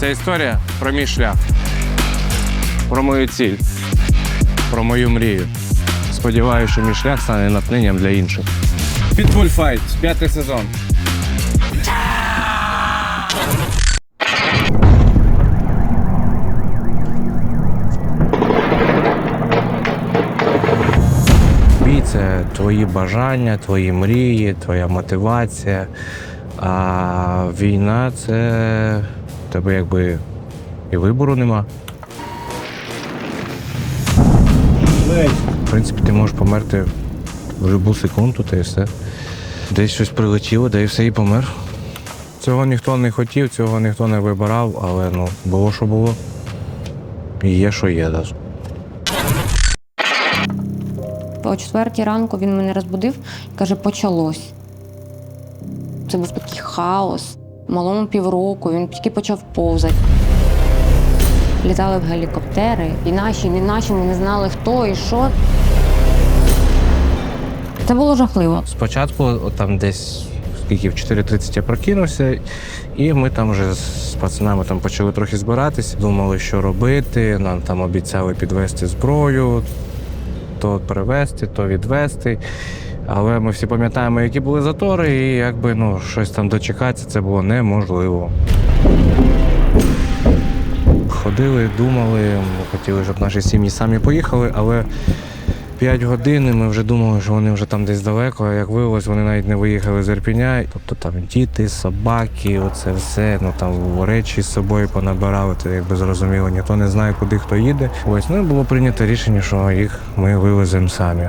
Це історія про мій шлях, про мою ціль, про мою мрію. Сподіваюся, що мій шлях стане натхненням для інших. Pitbull Fight, п'ятий сезон. Бій це твої бажання, твої мрії, твоя мотивація. А війна це тебе якби і вибору нема. В принципі, ти можеш померти в будь-яку секунду, та і все. Десь щось прилетіло, де і все і помер. Цього ніхто не хотів, цього ніхто не вибирав, але ну, було, що було. І є, що є. Да. О четвертій ранку він мене розбудив і каже, почалось. Це був такий хаос. Малому півроку, він тільки почав повзати. Літали в гелікоптери, і наші, і не наші, ми не знали, хто і що. Це було жахливо. Спочатку, там десь скільки в 4.30 я прокинувся, і ми там вже з пацанами там почали трохи збиратись, думали, що робити. Нам там обіцяли підвести зброю, то перевезти, то відвести. Але ми всі пам'ятаємо, які були затори, і якби ну щось там дочекатися, це було неможливо. Ходили, думали, хотіли, щоб наші сім'ї самі поїхали, але 5 годин ми вже думали, що вони вже там десь далеко, а як виявилось, вони навіть не виїхали з Ірпіня. Тобто там діти, собаки, оце все, ну там речі з собою понабирали, це якби зрозуміло, ніхто не знає, куди хто їде. Ось ну і було прийнято рішення, що їх ми вивеземо самі.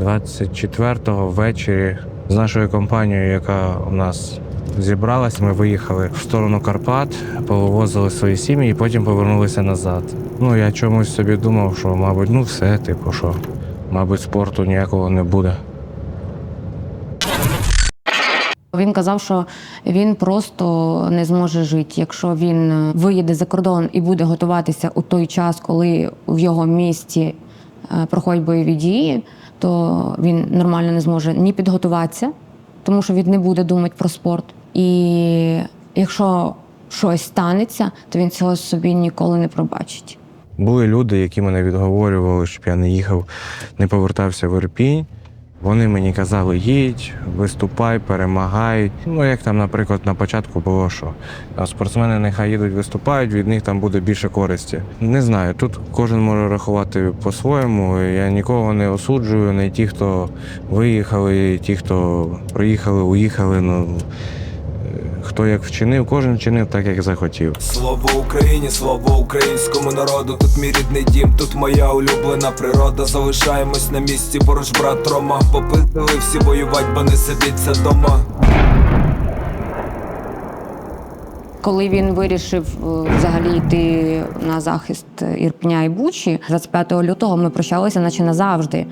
24-го ввечері з нашою компанією, яка у нас зібралась, ми виїхали в сторону Карпат, повивозили свої сім'ї і потім повернулися назад. Ну, я чомусь собі думав, що, мабуть, ну все, типу, що, мабуть, спорту ніякого не буде. Він казав, що він просто не зможе жити. Якщо він виїде за кордон і буде готуватися у той час, коли в його місті е, проходять бойові дії, то він нормально не зможе ні підготуватися, тому що він не буде думати про спорт. І якщо щось станеться, то він цього собі ніколи не пробачить. Були люди, які мене відговорювали, щоб я не їхав, не повертався в Ірпінь. Вони мені казали, їдь, виступай, перемагай. Ну, як там, наприклад, на початку було, що спортсмени нехай їдуть, виступають, від них там буде більше користі. Не знаю, тут кожен може рахувати по-своєму. Я нікого не осуджую, не ті, хто виїхали, ті, хто приїхали, уїхали. Ну, хто як вчинив, кожен вчинив так, як захотів. Слово Україні, слово українському народу. Тут мій рідний дім, тут моя улюблена природа. Залишаємось на місці, поруч брат Рома. Попитали всі воювать, бо не сидіться дома. Коли він вирішив е, взагалі йти на захист Ірпеня і Бучі, 25 лютого ми прощалися, наче назавжди.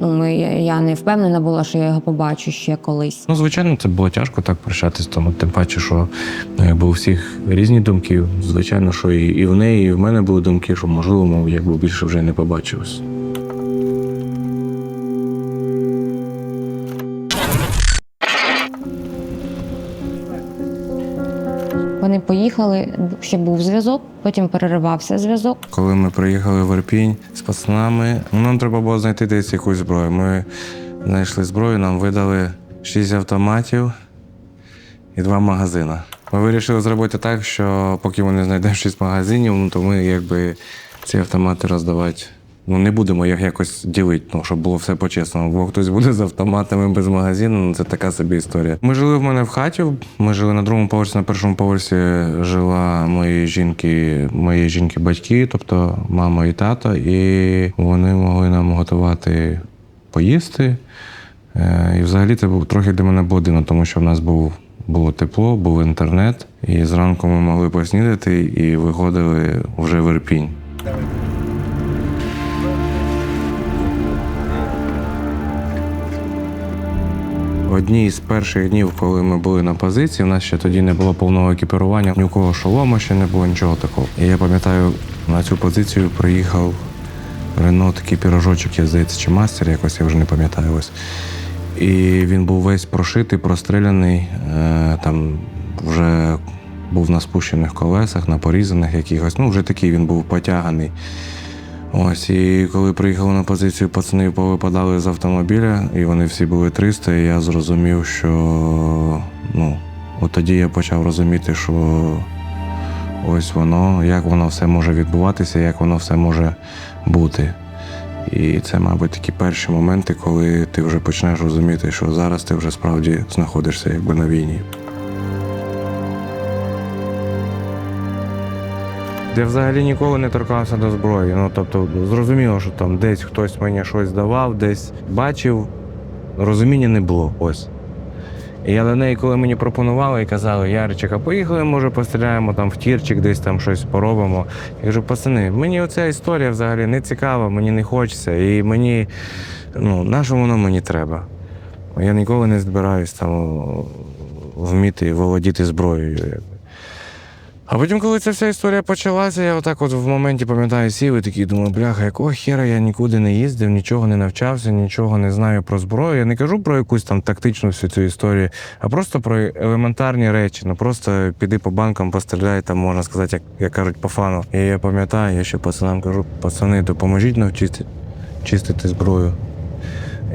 Ну, ми, я не впевнена була, що я його побачу ще колись. Ну, звичайно, це було тяжко так прощатись, тому тим паче, що ну, у всіх різні думки. Звичайно, що і, і в неї, і в мене були думки, що можливо, ми якби більше вже не побачились. Вони поїхали, ще був зв'язок, потім переривався зв'язок. Коли ми приїхали в Ірпінь з пацанами, ну, нам треба було знайти десь якусь зброю. Ми знайшли зброю, нам видали шість автоматів і два магазини. Ми вирішили зробити так, що поки ми не знайдемо шість магазинів, ну, то ми якби ці автомати роздавати. Ну, не будемо їх якось ділити, ну, щоб було все по-чесному. Бо хтось буде з автоматами без магазину, ну це така собі історія. Ми жили в мене в хаті. Ми жили на другому поверсі, на першому поверсі жила моєї жінки, моєї жінки батьки, тобто мама і тато, і вони могли нам готувати поїсти. Е, І взагалі це був трохи для мене було дивно, тому що в нас був. Було тепло, був інтернет, і зранку ми могли поснідати і виходили вже в Ірпінь. Одні з перших днів, коли ми були на позиції, у нас ще тоді не було повного екіпірування, ні у кого шолома ще не було, нічого такого. І я пам'ятаю, на цю позицію приїхав Рено такий пірожочок, я здається, чи мастер, якось я вже не пам'ятаю. Ось. І він був весь прошитий, простреляний. Е, Там вже був на спущених колесах, на порізаних якихось. Ну, вже такий він був потяганий. Ось, і коли приїхали на позицію, пацани повипадали з автомобіля, і вони всі були 300, і я зрозумів, що ну, от тоді я почав розуміти, що ось воно, як воно все може відбуватися, як воно все може бути. І це, мабуть, такі перші моменти, коли ти вже почнеш розуміти, що зараз ти вже справді знаходишся якби на війні. Я взагалі ніколи не торкався до зброї. Ну, тобто, зрозуміло, що там десь хтось мені щось давав, десь бачив, розуміння не було. Ось. І я до неї, коли мені пропонували і казали, Ярчик, а поїхали, може, постріляємо там в тірчик, десь там щось поробимо. Я кажу, пацани, мені оця історія взагалі не цікава, мені не хочеться. І мені, ну, на що воно мені треба? Я ніколи не збираюсь там вміти володіти зброєю. А потім, коли ця вся історія почалася, я отак от в моменті пам'ятаю, сів і такий думаю, бляха, якого хера я нікуди не їздив, нічого не навчався, нічого не знаю про зброю. Я не кажу про якусь там тактичну всю цю історію, а просто про елементарні речі. Ну просто піди по банкам, постріляй, там можна сказати, як, як кажуть, по фану. І я пам'ятаю, я ще пацанам кажу, пацани, допоможіть навчити чистити зброю.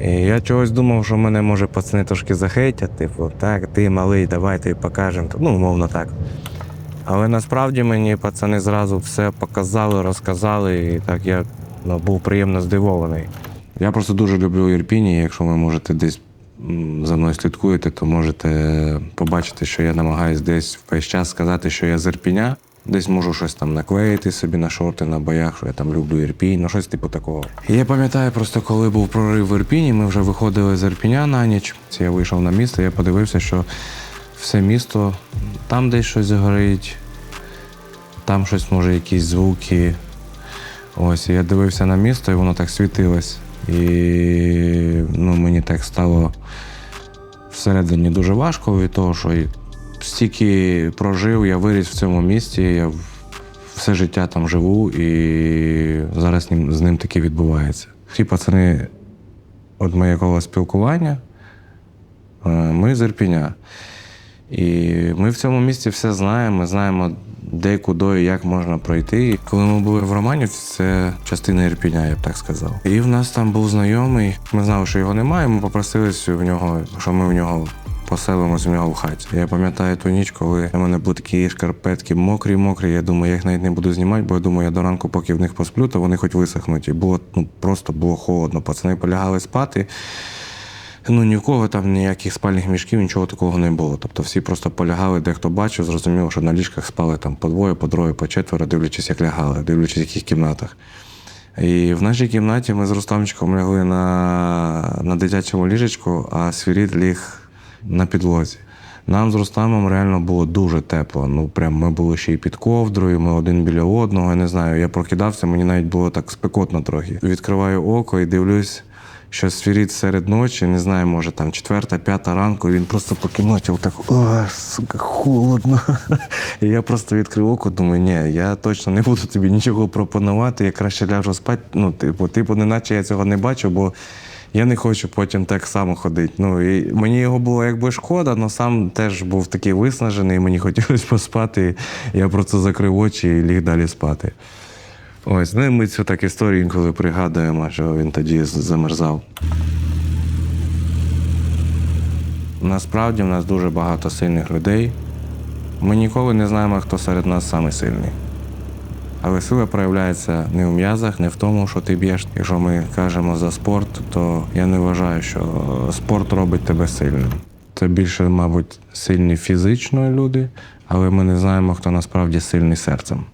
І я чогось думав, що мене може пацани трошки захейтять, типу, так, ти малий, давай тобі покажемо. Ну, умовно так. Але насправді мені пацани зразу все показали, розказали, і так я ну, був приємно здивований. Я просто дуже люблю Ірпіні, якщо ви можете десь за мною слідкуєте, то можете побачити, що я намагаюся десь весь час сказати, що я з Ірпіня. Десь можу щось там наклеїти собі на шорти, на боях, що я там люблю Ірпінь, ну щось типу такого. Я пам'ятаю просто, коли був прорив в Ірпіні, ми вже виходили з Ірпіня на ніч. Я вийшов на місто, я подивився, що все місто, там десь щось горить, там щось може, якісь звуки. Ось, я дивився на місто, і воно так світилось. І ну, мені так стало всередині дуже важко від того, що стільки прожив, я виріс в цьому місті, я все життя там живу, і зараз з ним, таке відбувається. Ті пацани, от моє коло спілкування, е, ми з Ірпіня. І ми в цьому місті все знаємо, ми знаємо, де, куди і як можна пройти. І коли ми були в Романівці, це частина Ірпіня, я б так сказав. І в нас там був знайомий. Ми знали, що його немає. Ми попросилися в нього, що ми в нього поселимось в нього в хаті. Я пам'ятаю ту ніч, коли у мене були такі шкарпетки мокрі, мокрі. Я думаю, я їх навіть не буду знімати, бо я думаю, я до ранку, поки в них посплю, то вони хоч висохнуть. І було ну просто було холодно. Пацани полягали спати. Ну ні в кого там ніяких спальних мішків, нічого такого не було. Тобто всі просто полягали, дехто бачив, зрозуміло, що на ліжках спали там по двоє, по троє, по четверо, дивлячись, як лягали, дивлячись, в яких кімнатах. І в нашій кімнаті ми з Рустамчиком лягли на, на дитячому ліжечку, а свіріт ліг на підлозі. Нам з Рустамом реально було дуже тепло. Ну, прям ми були ще й під ковдрою, ми один біля одного. Я не знаю. Я прокидався, мені навіть було так спекотно трохи. Відкриваю око і дивлюсь, що свіріт серед ночі, не знаю, може там четверта, п'ята ранку, він просто по кімнаті отак, о, сука, холодно. І я просто відкрив око, думаю, ні, я точно не буду тобі нічого пропонувати, я краще ляжу спати. Ну, типу, типу, неначе я цього не бачу, бо я не хочу потім так само ходити. Ну, і мені його було якби шкода, але сам теж був такий виснажений, мені хотілося поспати. Я просто закрив очі і ліг далі спати. Ось, ну і ми цю так історію інколи пригадуємо, що він тоді замерзав. Насправді в нас дуже багато сильних людей. Ми ніколи не знаємо, хто серед нас саме сильний. Але сила проявляється не в м'язах, не в тому, що ти б'єш. Якщо ми кажемо за спорт, то я не вважаю, що спорт робить тебе сильним. Це більше, мабуть, сильні фізично люди, але ми не знаємо, хто насправді сильний серцем.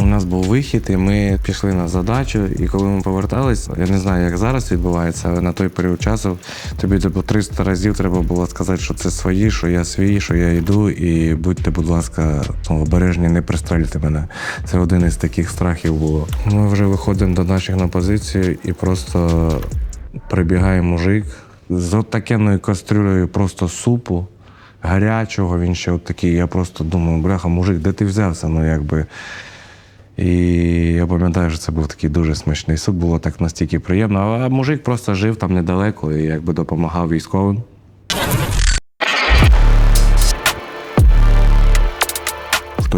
У нас був вихід, і ми пішли на задачу. І коли ми повертались, я не знаю, як зараз відбувається, але на той період часу тобі типу 300 разів треба було сказати, що це свої, що я свій, що я йду, і будьте, будь ласка, ну, обережні, не пристрельте мене. Це один із таких страхів було. Ми вже виходимо до наших на позицію і просто прибігає мужик з отакенною кастрюлею просто супу. Гарячого він ще от такий. Я просто думаю, бляха, мужик, де ти взявся? Ну якби. І я пам'ятаю, що це був такий дуже смачний суп, було так настільки приємно. А мужик просто жив там недалеко і якби допомагав військовим.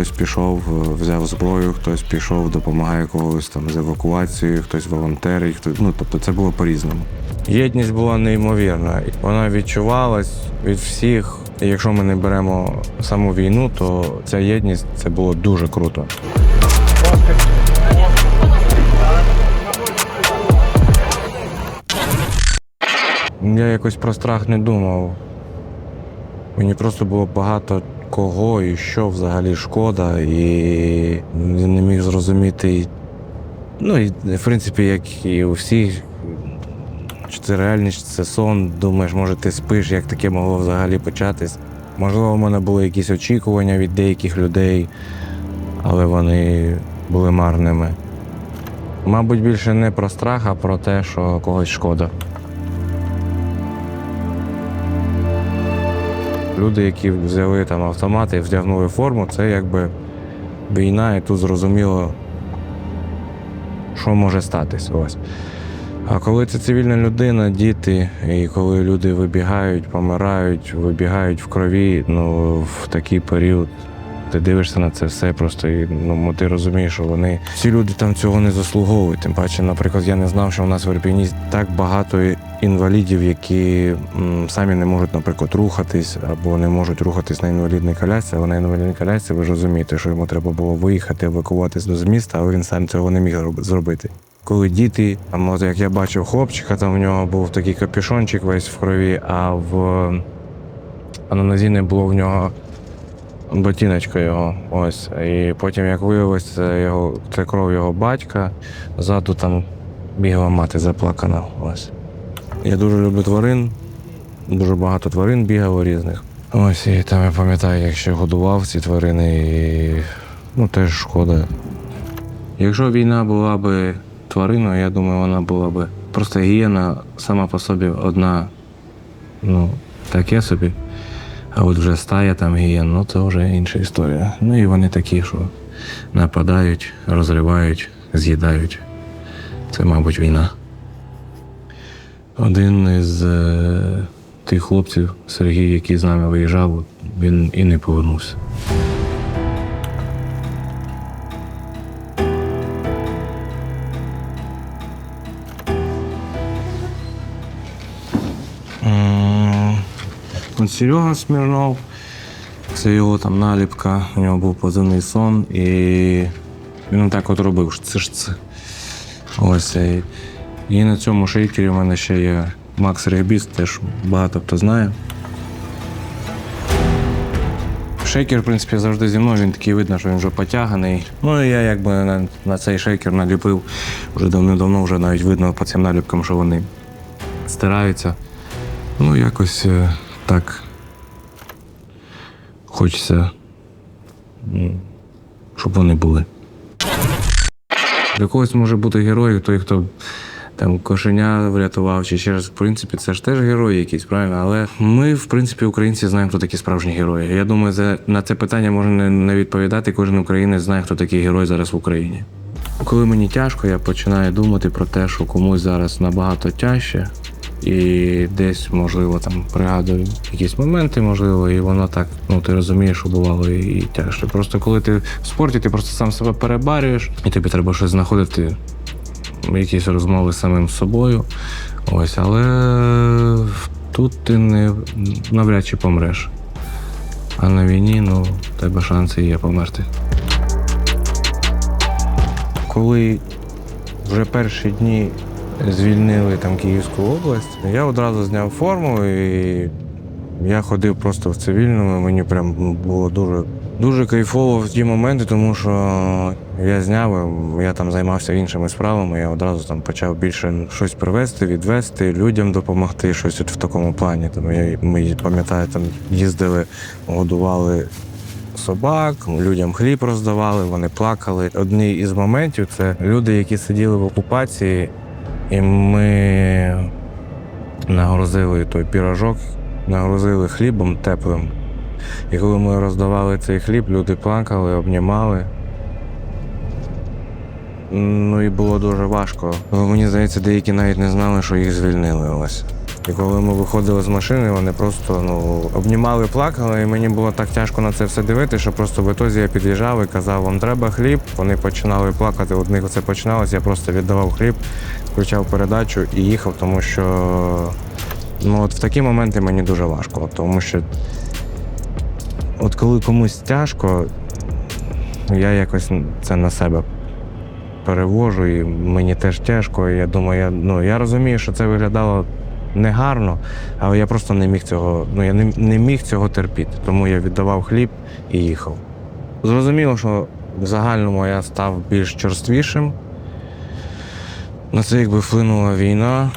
хтось пішов, е, взяв зброю, хтось пішов, допомагає когось там з евакуацією, хтось волонтерить. Хтось, ну тобто це було по-різному. Єдність була неймовірна. Вона відчувалась від всіх. Якщо ми не беремо саму війну, то ця єдність це було дуже круто. Я якось про страх не думав. Мені просто було багато кого і що взагалі шкода, і не міг зрозуміти. Ну, і в принципі, як і у всіх, чи це реальність, чи це сон. Думаєш, може, ти спиш, як таке могло взагалі початись. Можливо, в мене були якісь очікування від деяких людей, але вони були марними. Мабуть, більше не про страх, а про те, що когось шкода. Люди, які взяли там автомати вдягнули форму, це якби війна, і тут зрозуміло, що може статись. Ось. А коли це цивільна людина, діти, і коли люди вибігають, помирають, вибігають в крові, ну в такий період. Ти дивишся на це все просто і ну, ти розумієш, що вони ці люди там цього не заслуговують. Тим паче, наприклад, я не знав, що у нас в Ірпіні так багато інвалідів, які м, самі не можуть, наприклад, рухатись або не можуть рухатись на інвалідній колясці. Але на інвалідній колясці ви ж розумієте, що йому треба було виїхати, евакуватись з міста, але він сам цього не міг зробити. Коли діти, там, от як я бачив хлопчика, там в нього був такий капюшончик весь в крові, а в а на нозі не було в нього ботиночка його. Ось. І потім, як виявилось, його це кров його батька. Ззаду там бігала мати заплакана. Ось. Я дуже люблю тварин. Дуже багато тварин бігало різних. Ось і там я пам'ятаю, як ще годував ці тварини, і ну теж шкода. Якщо війна була би твариною, я думаю, вона була би просто гієна сама по собі одна. Ну, таке собі. А от вже стая там гієн, ну це вже інша історія. Ну і вони такі, що нападають, розривають, з'їдають. Це, мабуть, війна. Один із е, тих хлопців, Сергій, який з нами виїжджав, він і не повернувся. От Серега Смірнов, це його там наліпка, у нього був позивний сон, і він так от робив. Це ж це. Ось. І, на цьому шейкері в мене ще є Макс Регбіст, теж багато хто знає. Шейкер, в принципі, завжди зі мною, він такий видно, що він вже потяганий. Ну і я якби на, на цей шейкер наліпив вже давно-давно, вже навіть видно по цим наліпкам, що вони стираються. Ну, якось е, так. Хочеться, щоб вони були. Для когось може бути герой, той, хто там кошеня врятував, чи ще раз, в принципі, це ж теж герої якісь, правильно? Але ми, в принципі, українці знаємо, хто такі справжні герої. Я думаю, на це питання можна не відповідати. Кожен українець знає, хто такий герой зараз в Україні. Коли мені тяжко, я починаю думати про те, що комусь зараз набагато тяжче, і десь, можливо, там пригадую якісь моменти, можливо, і воно так, ну ти розумієш, що бувало і, тяжче. Просто коли ти в спорті, ти просто сам себе перебарюєш, і тобі треба щось знаходити, якісь розмови з самим собою. Ось, але тут ти не навряд чи помреш. А на війні, ну, тебе шанси є померти. Коли вже перші дні звільнили там Київську область, я одразу зняв форму і я ходив просто в цивільному. Мені прям було дуже, дуже кайфово в ті моменти, тому що я зняв, я там займався іншими справами. Я одразу там почав більше щось привезти, відвезти, людям допомогти, щось от в такому плані. Тому я ми пам'ятаю, там їздили, годували собак, людям хліб роздавали, вони плакали. Одні із моментів це люди, які сиділи в окупації, і ми нагрузили той пірожок, нагрузили хлібом теплим. І коли ми роздавали цей хліб, люди плакали, обнімали. Ну і було дуже важко. Мені здається, деякі навіть не знали, що їх звільнили. Ось. І коли ми виходили з машини, вони просто ну, обнімали, плакали, і мені було так тяжко на це все дивитися, що просто в ітозі я під'їжджав і казав, вам треба хліб. Вони починали плакати, от них це починалося, я просто віддавав хліб, включав передачу і їхав, тому що ну, от в такі моменти мені дуже важко. Тому що от коли комусь тяжко, я якось це на себе перевожу, і мені теж тяжко. І я думаю, я, ну, я розумію, що це виглядало негарно, але я просто не міг цього, ну я не, не міг цього терпіти. Тому я віддавав хліб і їхав. Зрозуміло, що в загальному я став більш черствішим. На це якби вплинула війна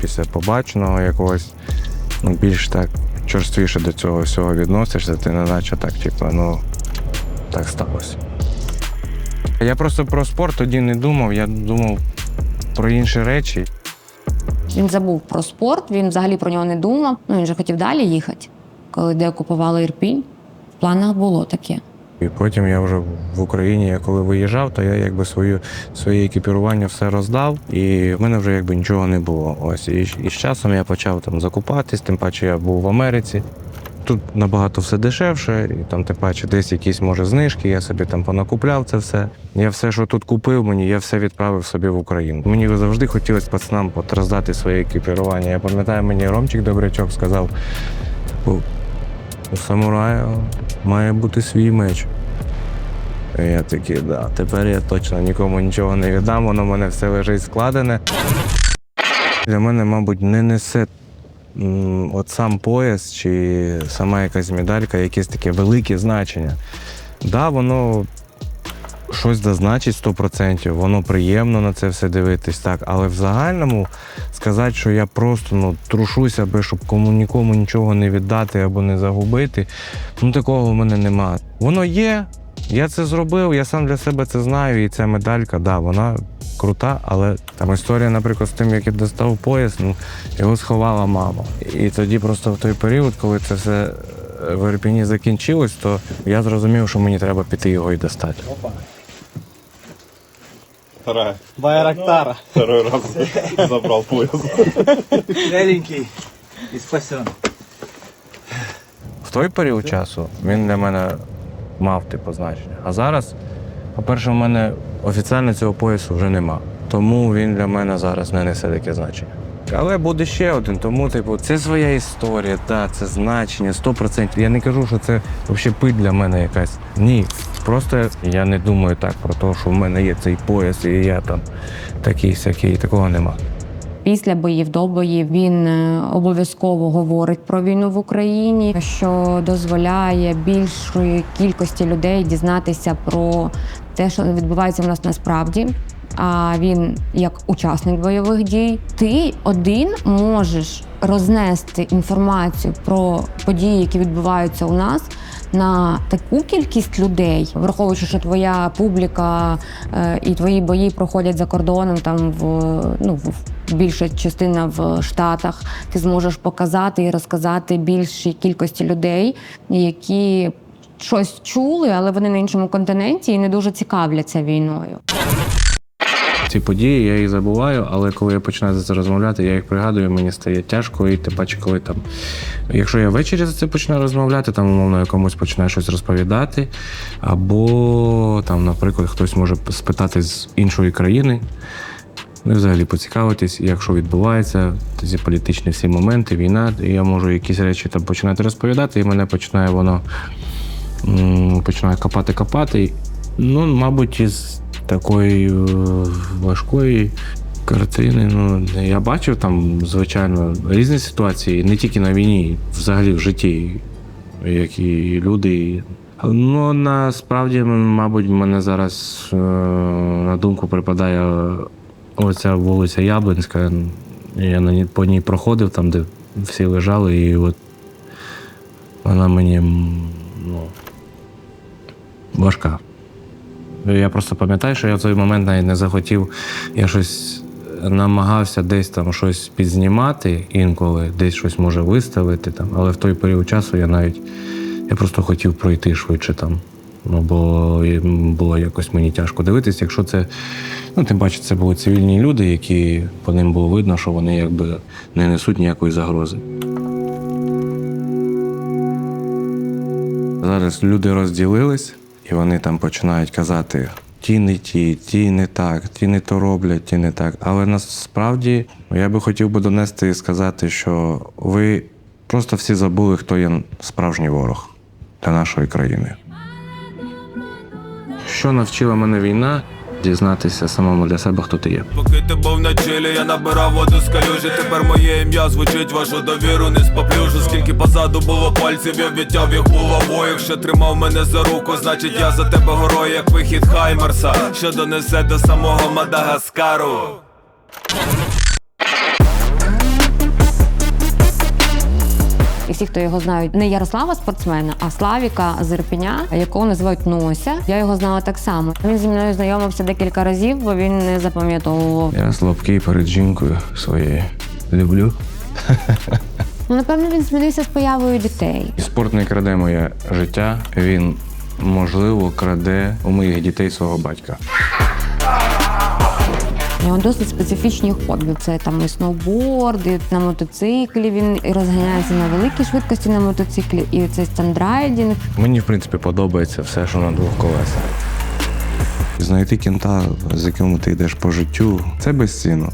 після побаченого якогось, ну, більш так черствіше до цього всього відносишся, ти не наче так, типу, ну, так сталося. Я просто про спорт тоді не думав, я думав про інші речі. Він забув про спорт, він взагалі про нього не думав. Ну він же хотів далі їхати. Коли деокупували Ірпінь, в планах було таке. І потім я вже в Україні, я коли виїжджав, то я якби свою, своє екіпірування все роздав, і в мене вже якби нічого не було. Ось і, і з часом я почав там закупатись, тим паче я був в Америці. Тут набагато все дешевше, і там, тим паче, десь якісь може знижки, я собі там понакупляв це все. Я все, що тут купив, мені я все відправив собі в Україну. Мені завжди хотілося пацанам роздати своє екіпірування. Я пам'ятаю, мені Ромчик Добрячок сказав: у, самурая має бути свій меч. І я такий, да, тепер я точно нікому нічого не віддам, воно в мене все лежить складене. Для мене, мабуть, не несе от сам пояс чи сама якась медалька, якесь таке велике значення. Да, воно щось дозначить 100%, воно приємно на це все дивитись, так. Але в загальному сказати, що я просто ну, трушуся, аби щоб кому нікому нічого не віддати або не загубити, ну такого в мене нема. Воно є, я це зробив, я сам для себе це знаю, і ця медалька, да, вона крута, але там історія, наприклад, з тим, як я достав пояс, ну, його сховала мама. І тоді просто в той період, коли це все е, в Ірпіні закінчилось, то я зрозумів, що мені треба піти його і достати. Вторая. Байрактара. Второй раз забрал пояс. Беленький и спасен. В той період часу він для мене мав типу значення. А зараз, по-перше, в мене офіційно цього поясу вже нема. Тому він для мене зараз не несе таке значення. Але буде ще один, тому, типу, це своя історія, та, це значення, 100%. Я не кажу, що це взагалі пить для мене якась. Ні. Просто я не думаю так про те, що в мене є цей пояс, і я там такий сякий, такого нема. Після боїв до боїв він е, обов'язково говорить про війну в Україні, що дозволяє більшої кількості людей дізнатися про те, що відбувається в нас насправді. А він як учасник бойових дій, ти один можеш рознести інформацію про події, які відбуваються у нас. На таку кількість людей, враховуючи, що твоя публіка е, і твої бої проходять за кордоном, там в ну в більша частина в Штатах, ти зможеш показати і розказати більшій кількості людей, які щось чули, але вони на іншому континенті і не дуже цікавляться війною. Ці події я їх забуваю, але коли я починаю за це розмовляти, я їх пригадую, мені стає тяжко, і тим паче, коли там. Якщо я ввечері за це починаю розмовляти, там, умовно, я комусь починаю щось розповідати, або там, наприклад, хтось може спитати з іншої країни. Ну, і взагалі поцікавитись, як що відбувається, ці політичні всі моменти, війна, і я можу якісь речі там починати розповідати, і мене починає воно починає копати-копати. Ну, мабуть, із такої е, важкої картини. Ну, я бачив там, звичайно, різні ситуації, не тільки на війні, взагалі в житті, які люди. Ну, насправді, мабуть, мене зараз е, на думку припадає оця вулиця Яблинська. Я на по ній проходив, там, де всі лежали, і от вона мені ну, важка. Я просто пам'ятаю, що я в той момент навіть не захотів. Я щось намагався десь там щось підзнімати інколи, десь щось може виставити. Там. Але в той період часу я навіть я просто хотів пройти швидше там. Ну, бо було якось мені тяжко дивитися, якщо це, ну, тим паче, це були цивільні люди, які по ним було видно, що вони якби не несуть ніякої загрози. Зараз люди розділились, і вони там починають казати: ті не ті, ті не так, ті не то роблять, ті не так. Але насправді я би хотів би донести і сказати, що ви просто всі забули, хто є справжній ворог для нашої країни. Що навчила мене війна? Дізнатися самому для себе, хто ти є. Поки ти був на чилі, я набирав воду з калюжі Тепер моє ім'я звучить, вашу довіру не споплюжу Скільки позаду було пальців, я відтяв їх у обоїх. Що тримав мене за руку, значить я за тебе горою, як вихід Хаймерса Що донесе до самого Мадагаскару І всі, хто його знають, не Ярослава спортсмена, а Славіка з Ірпеня, якого називають Нося. Я його знала так само. Він зі мною знайомився декілька разів, бо він не запам'ятовував. Я слабкий перед жінкою своєю. Люблю. Ну, напевно, він змінився з появою дітей. Спорт не краде моє життя. Він, можливо, краде у моїх дітей свого батька. У нього досить специфічні хобі. Це там і сноуборд, і на мотоциклі. Він і розганяється на великій швидкості на мотоциклі, і це стандрайдінг. Мені, в принципі, подобається все, що на двох колесах. Знайти кінта, з яким ти йдеш по життю, це безцінно.